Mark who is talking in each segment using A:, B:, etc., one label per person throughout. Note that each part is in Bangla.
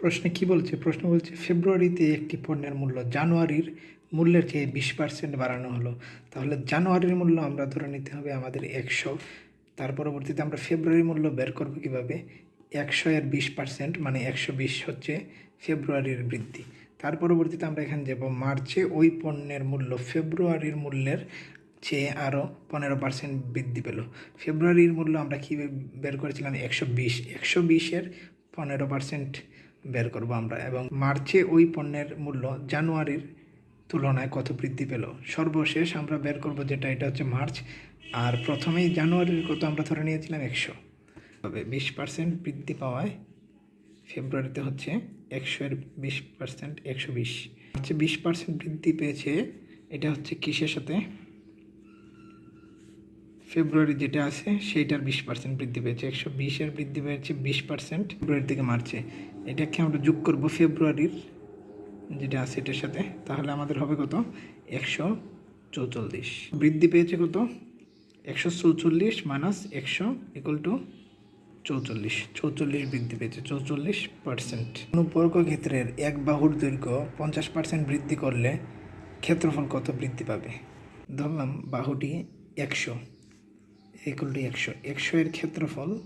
A: প্রশ্নে কি বলছে? প্রশ্ন বলছে, ফেব্রুয়ারিতে একটি পণ্যের মূল্য জানুয়ারির মূল্যের চেয়ে বিশ পার্সেন্ট বাড়ানো হলো। তাহলে জানুয়ারির মূল্য আমরা ধরে নিতে হবে আমাদের একশো। তার পরবর্তীতে আমরা ফেব্রুয়ারি মূল্য বের করব কীভাবে? একশো এর বিশ পার্সেন্ট মানে একশো বিশ হচ্ছে ফেব্রুয়ারির বৃদ্ধি। তার পরবর্তীতে আমরা এখানে যাব, মার্চে ওই পণ্যের মূল্য ফেব্রুয়ারির মূল্যের চেয়ে আরও পনেরো পার্সেন্ট বৃদ্ধি পেল। ফেব্রুয়ারির মূল্য আমরা কী বের করেছিলাম? একশো বিশ। একশো বিশের পনেরো পার্সেন্ট বের করব আমরা। এবং মার্চে ওই পণ্যের মূল্য জানুয়ারির তুলনায় কত বৃদ্ধি পেল? সর্বশেষ আমরা বের করব যেটা, এটা হচ্ছে মার্চ। আর প্রথমেই জানুয়ারির কত আমরা ধরে নিয়েছিলাম? একশো। তবে বিশ পার্সেন্ট বৃদ্ধি পাওয়ায় ফেব্রুয়ারিতে হচ্ছে একশো এর বিশ পার্সেন্ট একশো বিশ। হচ্ছে বিশ পার্সেন্ট বৃদ্ধি পেয়েছে, এটা হচ্ছে কিসের সাথে? ফেব্রুয়ারি যেটা আছে, সেইটার বিশ পার্সেন্ট বৃদ্ধি পেয়েছে। একশো বিশের বৃদ্ধি পেয়েছে, বিশ পার্সেন্ট ফেব্রুয়ারি থেকে মার্চে এটাকে আমরা যোগ করব ফেব্রুয়ারির যেটা আছে এটার সাথে। তাহলে আমাদের হবে কত? একশো চৌচল্লিশ। বৃদ্ধি পেয়েছে কত? একশো চৌচল্লিশ মাইনাস একশো ইকুয়াল টু চৌচল্লিশ। চৌচল্লিশ বৃদ্ধি পেয়েছে, চৌচল্লিশ পার্সেন্ট কোনো বর্গক্ষেত্রের এক বাহুর দৈর্ঘ্য পঞ্চাশ পার্সেন্ট বৃদ্ধি করলে ক্ষেত্রফল কত বৃদ্ধি পাবে? ধরলাম বাহুটি একশো। ইকুয়াল একশো। একশো এর ক্ষেত্রফল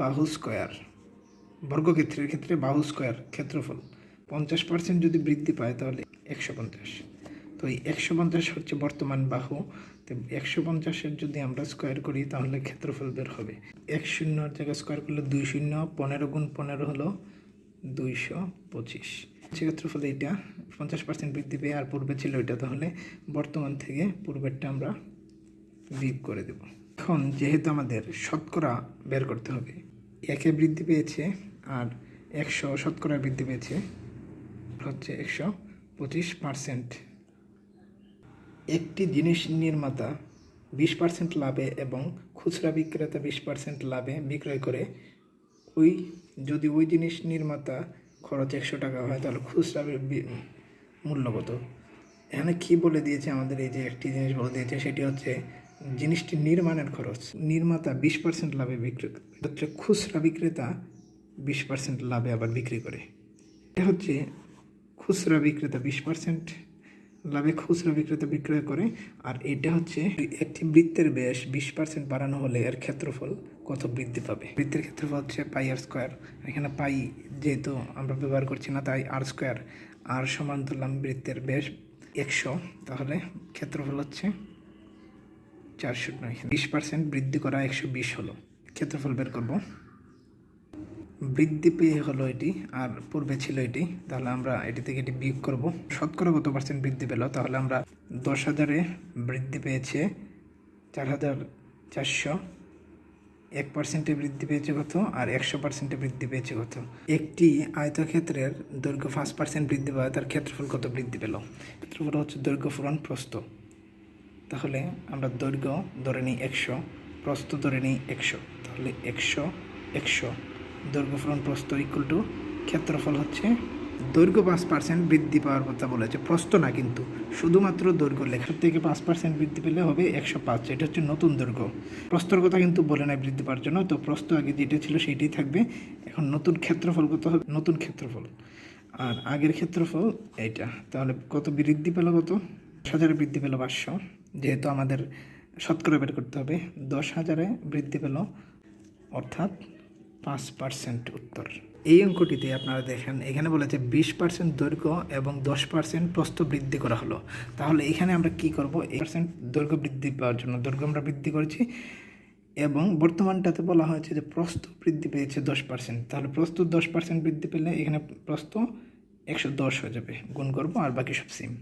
A: বাহু স্কোয়ার বর্গক্ষেত্রের ক্ষেত্রে বাহু স্কোয়ার ক্ষেত্রফল। পঞ্চাশ পার্সেন্ট যদি বৃদ্ধি পায়, তাহলে একশো পঞ্চাশ। তো এই একশো পঞ্চাশ হচ্ছে বর্তমান বাহু। তো একশো পঞ্চাশের যদি আমরা স্কোয়ার করি, তাহলে ক্ষেত্রফল বের হবে। এক শূন্যর জায়গায় স্কোয়ার করলে দুই শূন্য, পনেরো গুণ পনেরো হলো দুইশো পঁচিশ। সেক্ষেত্রফলে এটা পঞ্চাশ পার্সেন্ট বৃদ্ধি পেয়ে আর পূর্বে ছিল এটা, তাহলে বর্তমান থেকে পূর্বেরটা আমরা বিয়োগ করে দেব। এখন যেহেতু আমাদের শতকরা বের করতে হবে, একে বৃদ্ধি পেয়েছে আর একশো শতকরা বৃদ্ধি পেয়েছে, হচ্ছে একশো পঁচিশ পার্সেন্ট। একটি জিনিস নির্মাতা বিশ পার্সেন্ট লাভে এবং খুচরা বিক্রেতা বিশ পার্সেন্ট লাভে বিক্রয় করে, ওই যদি ওই জিনিস নির্মাতা খরচ একশো টাকা হয়, তাহলে খুচরা বি- বি- মূল্য কত? এখানে কি বলে দিয়েছে আমাদের এই যে একটি জিনিস বলে দিয়েছে, সেটি হচ্ছে জিনিসটি নির্মাণের খরচ। নির্মাতা বিশ পার্সেন্ট লাভে বিক্রি হচ্ছে খুচরা বিক্রেতা বিশ পার্সেন্ট লাভে আবার বিক্রি করে। এটা হচ্ছে খুচরা বিক্রেতা বিশ পার্সেন্ট লাভে খুচরা বিক্রেতা বিক্রয় করে, আর এটা হচ্ছে একটি বৃত্তের ব্যাস বিশ পার্সেন্ট বাড়ানো হলে এর ক্ষেত্রফল কত বৃদ্ধি পাবে? বৃত্তের ক্ষেত্রফল হচ্ছে পাই আর স্কোয়ার এখানে পাই যেহেতু আমরা ব্যবহার করছি না, তাই আর স্কোয়ার আর সমান ধরলাম বৃত্তের ব্যাস একশো। তাহলে ক্ষেত্রফল হচ্ছে চারশো নয় বিশ পার্সেন্ট বৃদ্ধি করা একশো বিশ হলো। ক্ষেত্রফল বের করব। বৃদ্ধি পেয়ে হলো এটি, আর পূর্বে ছিল এটি। তাহলে আমরা এটি থেকে এটি বিয়োগ করব। শতকরা কত পার্সেন্ট বৃদ্ধি পেল? তাহলে আমরা দশ হাজারে বৃদ্ধি পেয়েছে চার হাজার চারশো। এক পার্সেন্টে বৃদ্ধি পেয়েছে কত? আর একশো পার্সেন্টে বৃদ্ধি পেয়েছে কত? একটি আয়তক্ষেত্রের দৈর্ঘ্য পাঁচ পার্সেন্ট বৃদ্ধি পায় তার ক্ষেত্রফল কত বৃদ্ধি পেল? ক্ষেত্রফল হচ্ছে দৈর্ঘ্য ফুরন প্রস্থ। তাহলে আমরা দৈর্ঘ্য ধরে নিই একশো, প্রস্থ ধরে নিই একশো। তাহলে একশো একশো। দৈর্ঘ্য ফলন প্রস্থ ইকুয়াল টু ক্ষেত্রফল হচ্ছে দৈর্ঘ্য পাঁচ পার্সেন্ট বৃদ্ধি পাওয়ার কথা বলেছে। প্রস্থ না কিন্তু, শুধুমাত্র দৈর্ঘ্য লেখার থেকে পাঁচ পার্সেন্ট বৃদ্ধি পেলে হবে একশো পাঁচ, এটা হচ্ছে নতুন দৈর্ঘ্য। প্রস্তর কথা কিন্তু বলে নাই বৃদ্ধি পাওয়ার জন্য, তো প্রস্থ আগে যেটা ছিল সেইটাই থাকবে। এখন নতুন ক্ষেত্রফল কত হবে? নতুন ক্ষেত্রফল। আর আগের ক্ষেত্রফল এইটা। তাহলে কত বৃদ্ধি পেল কত? হাজারে বৃদ্ধি পেল পাঁচশো। যেহেতু আমাদের শতকরা বের করতে হবে, দশ হাজারে বৃদ্ধি পেল, অর্থাৎ পাঁচ পার্সেন্ট উত্তর। এই অঙ্কটিতে আপনারা দেখেন, এখানে বলেছে বিশ পার্সেন্ট দৈর্ঘ্য এবং দশ পার্সেন্ট প্রস্থ বৃদ্ধি করা হলো। তাহলে এখানে আমরা কি করব? এই পার্সেন্ট দৈর্ঘ্য বৃদ্ধি পাওয়ার জন্য দৈর্ঘ্য আমরা বৃদ্ধি করেছি এবং বর্তমানটাতে বলা হয়েছে যে প্রস্থ বৃদ্ধি পেয়েছে দশ পার্সেন্ট তাহলে প্রস্থ দশ পার্সেন্ট বৃদ্ধি পেলে এখানে প্রস্থ একশো দশ হয়ে যাবে, গুণ করব, আর বাকি সব সেম